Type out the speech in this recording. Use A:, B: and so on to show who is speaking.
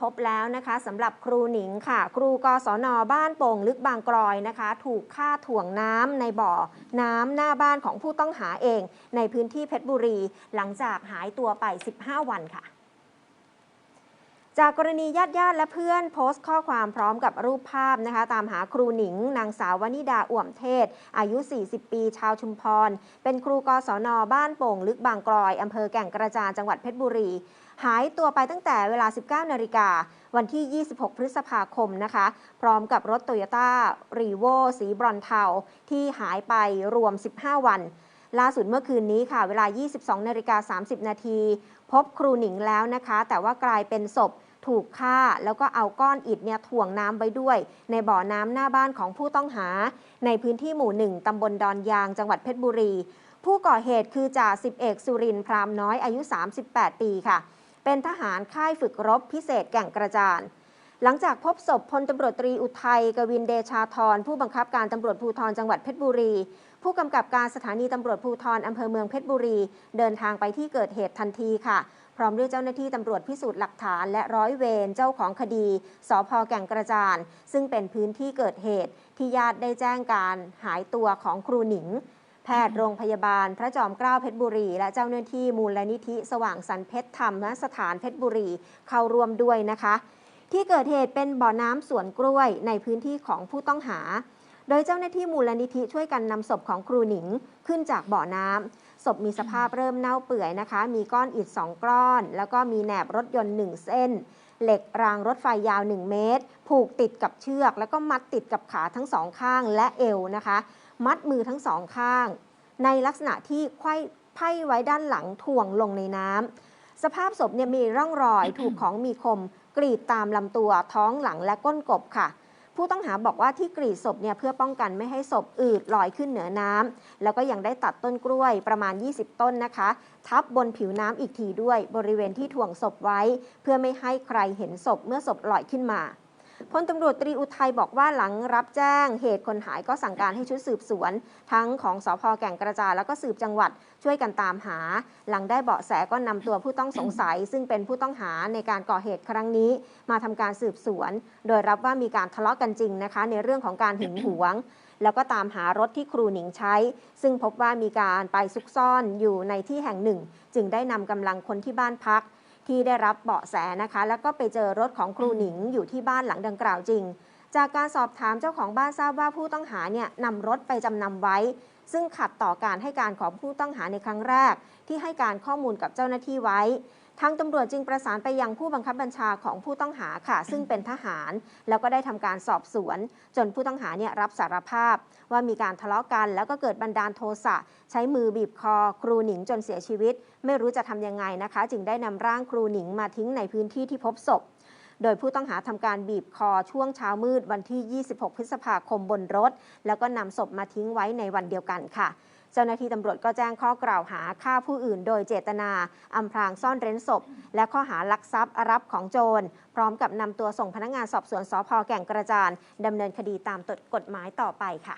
A: พบแล้วนะคะสำหรับครูหนิงค่ะ ครูกศนบ้านโป่งลึกบางกรอยนะคะ ถูกฆ่าถ่วงน้ำในบ่อ น้ำหน้าบ้านของผู้ต้องหาเอง ในพื้นที่เพชรบุรี หลังจากหายตัวไป 15 วันค่ะ จากกรณีญาติญาติและเพื่อนโพสต์ข้อความพร้อมกับรูปภาพนะคะ ตามหาครูหนิง นางสาววนิดาอ่วมเทศ อายุ 40 ปี ชาวชุมพร เป็นครูกศนบ้านโป่งลึกบางกรอย อำเภอแก่งกระจานจังหวัดเพชรบุรี หายตัวไปตั้งแต่เวลา 19 นาฬิกา วันที่ 26 พฤษภาคมนะคะ พร้อมกับรถโตโยต้ารีโวสีบรอนเทา ที่หายไปรวม 15 วันล่าสุดเมื่อคืนนี้ค่ะ เวลา 22 นาฬิกา 30 นาที พบครูหนิงแล้วนะคะ แต่ว่ากลายเป็นศพ ถูกฆ่า แล้วก็เอาก้อนอิฐเนี่ยถ่วงน้ำไว้ด้วย ในบ่อน้ำหน้าบ้านของผู้ต้องหา ในพื้นที่หมู่หนึ่งตำบลดอนยางจังหวัดเพชรบุรี ผู้ก่อเหตุคือจ่าสิบเอกสุรินทร์พรามน้อยอายุ 38 ปีค่ะ เป็นทหารค่ายฝึกรบพิเศษแก่งกระจานหลังจากพบศพพลตำรวจตรีอุทัยกวินเดชาธรผู้บังคับการตำรวจภูธรจังหวัดเพชรบุรี ผู้กำกับการสถานีตำรวจภูธรอำเภอเมืองเพชรบุรี เดินทางไปที่เกิดเหตุทันทีค่ะ พร้อมด้วยเจ้าหน้าที่ตำรวจพิสูจน์หลักฐานและร้อยเวรเจ้าของคดี สพแก่งกระจาน ซึ่งเป็นพื้นที่เกิดเหตุ ที่ญาติได้แจ้งการหายตัวของครูหนิงแพทย์โรงพยาบาลพระจอมเกล้าเพชรบุรี และเจ้าหน้าที่มูลนิธิสว่างสรรเพชรธรรมสถานเพชรบุรี เข้าร่วมด้วยนะคะ ที่เกิดเหตุเป็นบ่อน้ำสวนกล้วยในพื้นที่ของผู้ต้องหา โดยเจ้าหน้าที่มูลนิธิช่วยกันนำศพของครูหนิงขึ้นจากบ่อน้ำศพมีสภาพเริ่มเน่าเปื่อยนะคะ มีก้อนอิฐ2ก้อน แล้วก็มีแหนบรถยนต์ 1 เส้น เหล็กรางรถไฟยาว 1 เมตร ผูกติดกับเชือก แล้วก็มัดติดกับขาทั้งสองข้างและเอวนะคะ มัดมือทั้งสองข้าง ในลักษณะที่ไขว้ไพ่ไว้ด้านหลังถ่วงลงในน้ำสภาพศพเนี่ยมีร่องรอยถูกของมีคม กรีดตามลำตัวท้องหลังและก้นกบค่ะ ผู้ต้องหาบอกว่าที่กรีดศพเนี่ยเพื่อป้องกันไม่ให้ศพอืดลอยขึ้นเหนือน้ำแล้วก็ยังได้ตัดต้นกล้วยประมาณ 20 ต้นนะคะ ทับบนผิวน้ำอีกทีด้วยบริเวณที่ถ่วงศพไว้ เพื่อไม่ให้ใครเห็นศพเมื่อศพลอยขึ้นมา พลตำรวจตรีอุทัยบอกว่าหลังรับแจ้งเหตุคนหายก็สั่งการให้ชุดสืบสวน ทั้งของสพแก่งกระจาแล้วก็สืบจังหวัดช่วยกันตามหา หลังได้เบาะแสก็นำตัวผู้ต้องสงสัย ซึ่งเป็นผู้ต้องหาในการก่อเหตุครั้งนี้ มาทำการสืบสวน โดยรับว่ามีการทะเลาะกันจริงนะคะ ในเรื่องของการหึงหวง แล้วก็ตามหารถที่ครูหนิงใช้ ซึ่งพบว่ามีการไปซุกซ่อนอยู่ในที่แห่งหนึ่ง จึงได้นำกำลังคนที่บ้านพัก ที่ได้รับเบาะแสนะคะ แล้วก็ไปเจอรถของครูหนิงอยู่ที่บ้านหลังดังกล่าวจริง จากการสอบถามเจ้าของบ้านทราบว่าผู้ต้องหาเนี่ยนำรถไปจำนำไว้ ซึ่งขัดต่อการให้การของผู้ต้องหาในครั้งแรก ที่ให้การข้อมูลกับเจ้าหน้าที่ไว้ ทางตำรวจจึงประสานไปยังผู้บังคับบัญชาของผู้ต้องหาค่ะ ซึ่งเป็นทหาร แล้วก็ได้ทำการสอบสวน จนผู้ต้องหาเนี่ยรับสารภาพ ว่ามีการทะเลาะกัน แล้วก็เกิดบันดาลโทสะใช้มือบีบคอ ครูหนิงจนเสียชีวิต ไม่รู้จะทำยังไงนะคะ จึงได้นำร่างครูหนิงมาทิ้งในพื้นที่ที่พบศพ โดยผู้ต้องหาทำการบีบคอช่วงเช้ามืดวันที่ 26 พฤษภาคมบนรถ แล้วก็นำศพมาทิ้งไว้ในวันเดียวกันค่ะเจ้าหน้าที่ตำรวจก็แจ้งข้อกล่าวหาฆ่าผู้อื่นโดยเจตนาอำพรางซ่อนเร้นศพ และข้อหาลักทรัพย์รับของโจร พร้อมกับนำตัวส่งพนักงานสอบสวนสพแก่งกระจานดำเนินคดีตามกฎหมายต่อไปค่ะ